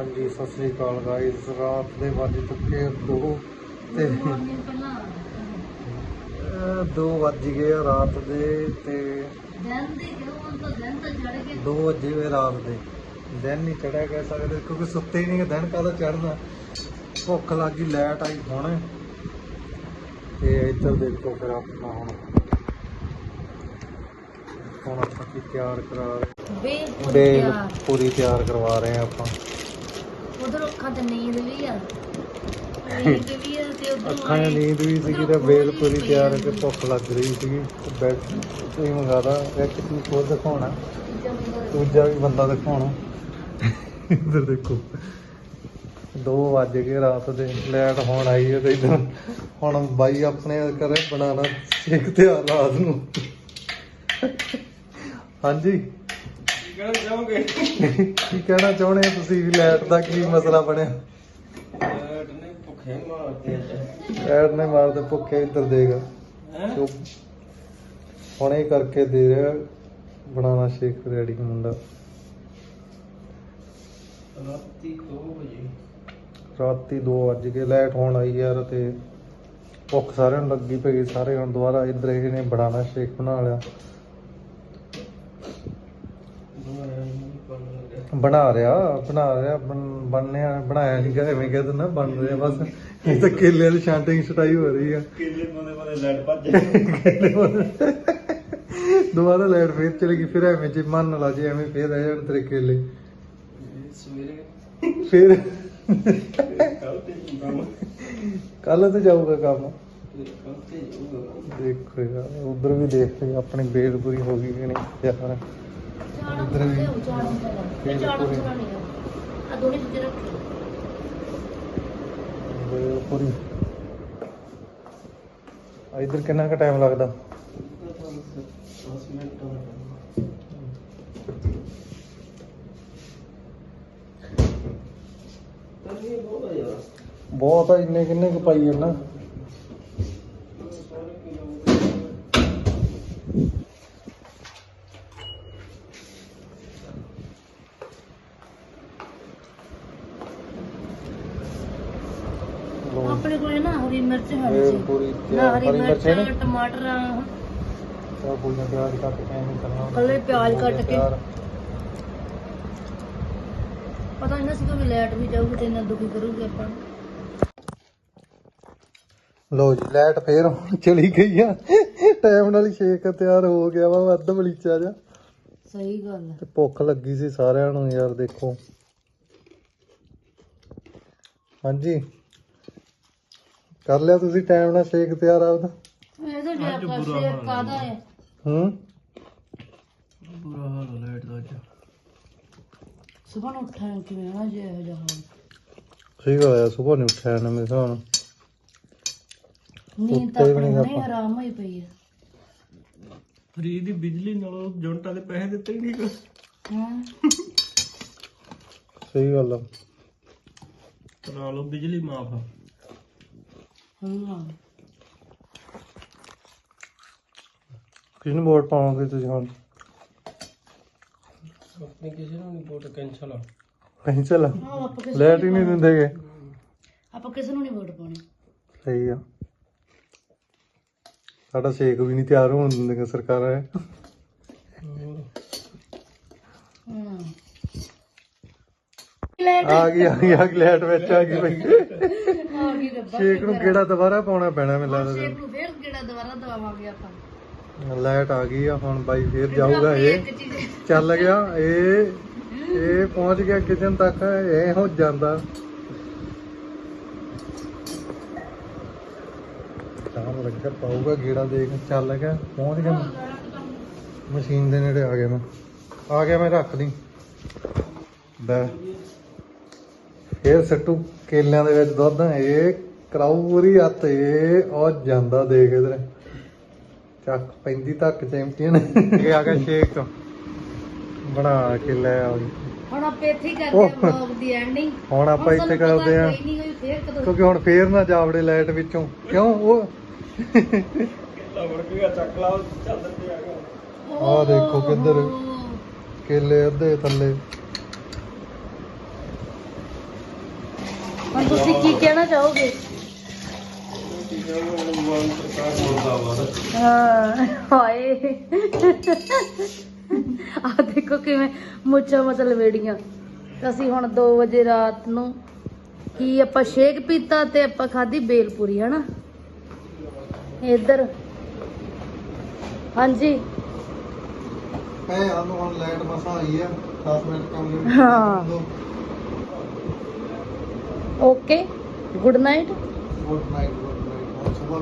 ਹਾਂਜੀ ਸਤਿ ਸ੍ਰੀ ਅਕਾਲ ਗਾਇਸ ਰਾਤ ਦੇ ਵੱਜ ਚੁੱਕੇ ਆ ਦੋ ਤੇ 2 ਵੱਜ ਗਏ ਆ ਰਾਤ ਦੇ ਤੇ 2 ਵਜੇ ਹੋਏ ਰਾਤ ਦੇ। ਦਿਨ ਨਹੀਂ ਚੜਿਆ ਕਹਿ ਸਕਦੇ ਕਿਉਂਕਿ ਸੁੱਤੇ ਹੀ ਨਹੀਂ ਦਿਨ ਕਾਹਦਾ ਚੜਨਾ ਭੁੱਖ ਲੱਗੀ ਲਾਈਟ ਆਈ ਹੁਣ। ਤੇ ਇੱਧਰ ਦੇਖੋ ਫਿਰ ਆਪਣਾ ਹੁਣ। ਹੁਣ ਆਪਾਂ ਕੀ ਤਿਆਰ ਕਰਾ ਰਹੇ? ਬੇਲ ਪੂਰੀ ਤਿਆਰ ਕਰਵਾ ਰਹੇ ਆ ਆਪਾਂ। ਉਧਰ ਅੱਖਾਂ ਤੇ ਨੀਂਦ ਵੀ ਆ। ਨੀਂਦ ਵੀ ਆ ਤੇ ਉਧਰ ਅੱਖਾਂ 'ਚ ਨੀਂਦ ਵੀ ਸੀਗੀ ਤੇ ਬੇਲ ਪੂਰੀ ਤਿਆਰ ਤੇ ਭੁੱਖ ਲੱਗ ਰਹੀ ਸੀਗੀ। ਤੇ ਬੈਡ ਤੁਸੀਂ ਮੰਗਾਦਾ ਇੱਕ ਚੀਜ਼ ਹੋਰ ਦਿਖਾਉਣਾ। ਦੂਜਾ ਵੀ ਬੰਦਾ ਦਿਖਾਉਣਾ। ਇੱਧਰ ਦੇਖੋ। 2 ਵੱਜ ਗਏ ਰਾਤ ਦੇ ਲਾਈਟ ਹੁਣ ਆਈ ਹੈ ਤੇ ਇੱਧਰ। ਹੁਣ ਬਾਈ ਆਪਣੇ ਕਰੇ ਬਣਾਣਾ ਇੱਕ ਤਿਆਰ ਰਾਤ ਨੂੰ। ਹਾਂਜੀ। ਕਹਿਣਾ ਚਾਹੋਗੇ? ਕੀ ਕਹਿਣਾ ਚਾਹੁੰਦੇ ਆ ਤੁਸੀਂ? ਵੀ ਲਾਈਟ ਦਾ ਕੀ ਮਸਲਾ ਬਣਿਆ? ਨੇ ਭੁੱਖੇ ਮਾਰਦੇ ਆ ਲਾਈਟ ਨੇ ਮਾਰਦੇ ਭੁੱਖੇ ਇੱਧਰ ਦੇਗਾ ਹੈ? ਹੁਣੇ ਕਰਕੇ ਦੇ ਰਿਹਾ ਬਣਾਣਾ ਸ਼ੇਕ ਰੈਡੀ ਮੁੰਡਾ। ਰਾਤੀ 2 ਵਜੇ। ਰਾਤੀ 2 ਵੱਜ ਗਏ ਲਾਈਟ ਹੁਣ ਆਈ ਯਾਰ ਤੇ ਭੁੱਖ ਸਾਰਿਆਂ ਨੂੰ ਲੱਗੀ ਪਈ ਸਾਰੇ ਹੁਣ ਦੁਬਾਰਾ ਇੱਧਰ ਇਹ ਨੇ ਬਣਾਣਾ ਸ਼ੇਕ ਬਣਾ ਲਿਆ। ਬਣ ਰਿਹਾ ਬਣਾ ਰਿਹਾ ਬਣ- ਬਣਿਆ ਬਣਾਇਆ ਨਹੀਂ ਗਾ ਐਵੇਂ ਕਹਿ ਦਿੰਦਾ ਬਣ ਰਿਹਾ ਬਸ। ਇਹ ਤਾਂ ਕੇਲੇ ਦੀ ਸ਼ਾਂਟਿੰਗ ਸਟਾਈ ਹੋ ਰਹੀ ਆ। ਕਿਲੇ ਬੰਦੇ ਬੰਦੇ ਲੈਟ ਭੱਜ ਦੁਬਾਰਾ ਫੇਰ ਚਲੀ ਗਈ ਫਿਰ ਐਵੇਂ ਜੇ ਮਨ ਲਾ ਜੇ ਐਵੇਂ ਫੇਰ ਰਹਿ ਜਾਣ ਤੇਰੇ ਕੇਲੇ। ਸਵੇਰੇ। ਫਿਰ। ਕੱਲ ਤੇ ਜਾਊਗਾ ਕੰਮ। ਦੇਖੋ ਯਾਰ ਉਧਰ ਵੀ ਦੇਖ ਲਈ ਆਪਣੀ ਬੇਲ ਪੂਰੀ ਹੋ ਗਈ ਕਿ ਨਹੀਂ ਯਾਰ ਇੱਧਰ ਕਿੰਨਾ ਕੁ ਟਾਈਮ ਲੱਗਦਾ? 10 ਮਿੰਟ ਦਾ ਤਾਂ ਇਹ ਬਹੁਤ ਆ ਇੰਨੇ ਕਿੰਨੇ ਕੁ ਪਾਈ ਜਾਂਦਾ ਆਪਣੇ ਕੋਲੇ ਨਾ ਹਰੀ ਮਿਰਚ ਹਰੀ ਸੀ ਪੂਰੀ ਨਾ ਹਰੀ ਮਿਰਚ ਹੈ ਨਾ ਟਮਾਟਰ ਤਾਂ ਪੂਰੀਆਂ ਪਿਆਜ਼ ਕੱਟ ਕੇ ਐਵੇਂ ਕਰਨਾ ਕੱਲੇ ਪਿਆਜ਼ ਕੱਟ ਕੇ। ਪਤਾ ਨਹੀਂ ਸੀ ਕਿ ਲਾਈਟ ਵੀ ਜਾਊਗੀ ਤੇ ਇੰਨਾ ਦੁਖੀ ਕਰੂਗੀ ਆਪਾਂ। ਨੂੰ। ਲੋ ਜੀ ਲਾਈਟ ਫੇਰ ਹੁਣ ਚਲੀ ਗਈ ਆ। ਟਾਈਮ ਨਾਲ ਹੀ ਸ਼ੇਕ ਤਿਆਰ ਹੋ ਗਿਆ ਵਾ ਅੱਧ ਬਲੀਚਾ ਜਾ ਸਹੀ ਗੱਲ ਹੈ ਤੇ ਭੁੱਖ ਲੱਗੀ ਸੀ ਸਾਰਿਆਂ ਨੂੰ ਯਾਰ ਦੇਖੋ। ਹਾਂਜੀ। ਕਰ ਲਿਆ ਤੁਸੀਂ ਟਾਈਮ ਨਾਲ ਸ਼ੇਕ ਤਿਆਰ ਆਪਦਾ? ਇਹਦੇ ਜੇ ਆਪਾਂ ਸ਼ੇਕ ਕਾਦਾ ਹੈ ਹੂੰ? ਬੁਰਾ ਹਾਲ ਲਾਈਟ ਦਾ ਅੱਜ। ਸਵੇਰ ਨੂੰ ਉੱਠਣ ਕਿਵੇਂ ਨਾ ਜੇ ਇਹੋ ਜਿਹਾ ਹਾਲ? ਸਹੀ ਹੋਇਆ ਸਵੇਰ ਨਹੀਂ ਉੱਠਿਆ ਨਾ ਮੇਰੇ ਹਿਸਾਬ ਨਾਲ। ਨੀਂਦ ਤਾਂ ਉੱਤੇ ਵੀ ਆਪਣੀ ਨਹੀਂ ਹੁਣੇ ਆਪਾਂ। ਆਰਾਮ ਹੋਈ ਪਈ ਹੈ ਫਰੀ ਦੀ ਬਿਜਲੀ ਨਾਲੋਂ ਜੁਨਟਾਂ ਦੇ ਪੈਸੇ ਦਿੱਤੇ ਹੀ ਨਹੀਂ ਹਾਂ। ਸਹੀ ਗੱਲ ਆ। ਕਰਾ ਲਓ ਬਿਜਲੀ ਮਾਫ। ਹਾਂ ਕਿਹਨੂੰ ਵੋਟ ਪਾਓਗੇ ਤੁਸੀਂ ਹੁਣ? ਆਪਣੀ ਕਿਸੇ ਨੂੰ ਨਹੀਂ ਵੋਟ ਕੈਂਸਲ ਆ। ਕਹੀਂ ਚੱਲ ਹਾਂ, ਆਪਾਂ ਕਿਸੇ ਲਾਈਟ ਹੀ ਨਹੀਂ ਦਿੰਦੇਗੇ ਆਪਾਂ ਕਿਸੇ ਨੂੰ ਨਹੀਂ ਵੋਟ ਪਾਉਣੀ। ਸਹੀ ਆ। ਸਾਡਾ ਸ਼ੇਕ ਵੀ ਨਹੀਂ ਤਿਆਰ ਹੋਣ ਦਿੰਦੇ ਸਰਕਾਰਾਂ ਇਹ। ਹਾਂ ਆ ਗਈ ਆ ਗਈ ਲਾਈਟ ਵਿੱਚ ਆ ਗਈ ਬਈ। ਆ ਗਈ ਰੱਬਾ ਸ਼ੇਕ ਨੂੰ ਕਿਹੜਾ ਦੁਬਾਰਾ ਪਾਉਣਾ ਪੈਣਾ ਮੈਨੂੰ ਲੱਗਦਾ ਸ਼ੇਕ ਨੂੰ ਫੇਰ ਕਿਹੜਾ ਦੁਬਾਰਾ ਦਵਾਵਾਂਗੇ ਆਪਾਂ। ਲਾਈਟ ਆ ਗਈ ਆ ਹੁਣ ਬਾਈ ਫੇਰ ਜਾਊਗਾ ਇਹ। ਚੱਲ ਗਿਆ ਇਹ ਇਹ ਪਹੁੰਚ ਗਿਆ ਕਿਚਨ ਤੱਕ ਇਹ ਹੋ ਜਾਂਦਾ। ਕੰਮ ਲੱਗਾ ਪਾਊਗਾ ਗੇੜਾ ਦੇਖ ਚੱਲ ਗਿਆ ਪਹੁੰਚ ਗਿਆ। ਮਸ਼ੀਨ ਦੇ ਨੇੜੇ ਆ ਗਿਆ ਮੈਂ। ਆ ਗਿਆ ਮੈਂ ਰੱਖ ਲਈ। ਬੈ। ਫੇਰ ਸੱਟੂ ਕੇਲਿਆਂ ਦੇ ਵਿੱਚ ਦੁੱਧ ਇਹ ਕਰਾਊ ਪੂਰੀ ਹੱਥ ਇਹ ਉਹ ਜਾਂਦਾ ਦੇਖ ਇਧਰ। ਚੱਕ ਪੈਂਦੀ ਤੱਕ ਚੈਂਪੀਅਨ ਇਹ ਆ ਗਿਆ ਸ਼ੇਕ। ਬਣਾ ਕੇ ਲੈ ਆ। ਹੁਣ ਆਪਾਂ ਇੱਥੇ ਹੀ ਕਰਦੇ ਉਹ। ਆ ਵਲੌਗ ਦੀ ਐਂਡਿੰਗ ਹੁਣ ਆਪਾਂ ਇੱਥੇ ਕਰਦੇ ਆ ਕਿਉਂਕਿ ਹੁਣ ਫੇਰ ਨਾ ਜਾਵੜੇ ਲਾਈਟ ਵਿੱਚੋਂ। ਕਿਉਂ? ਉਹ ਕਿੱਲਾ ਵੜ ਗਿਆ ਚੱਕ ਲਾ ਚੱਲ ਤੇ ਆ। ਗਿਆ ਦੇਖੋ ਕਿੱਧਰ। ਕੇਲੇ ਅੱਧੇ ਥੱਲੇ। ਤੁਸੀਂ ਕੀ ਕਹਿਣਾ ਚਾਹੋਗੇ? ਹਾਂ ਹਾਏ। ਆ ਦੇਖੋ ਕਿਵੇਂ ਮੁੱਛਾਂ ਮਚਲ ਵੇੜੀਆਂ ਅਸੀਂ ਹੁਣ 2 ਵਜੇ ਰਾਤ ਨੂੰ ਕੀ ਆਪਾਂ ਸ਼ੇਕ ਪੀਤਾ ਤੇ ਆਪਾਂ ਖਾਧੀ ਬੇਲਪੂਰੀ ਹਨਾ? ਇੱਧਰ। ਹਾਂਜੀ। ਐ ਸਾਨੂੰ ਹੁਣ ਲਾਈਟ ਮਸਾਂ ਆਈ ਆ 10 ਮਿੰਟ ਕੰਮ ਹਾਂ। Okay good night good night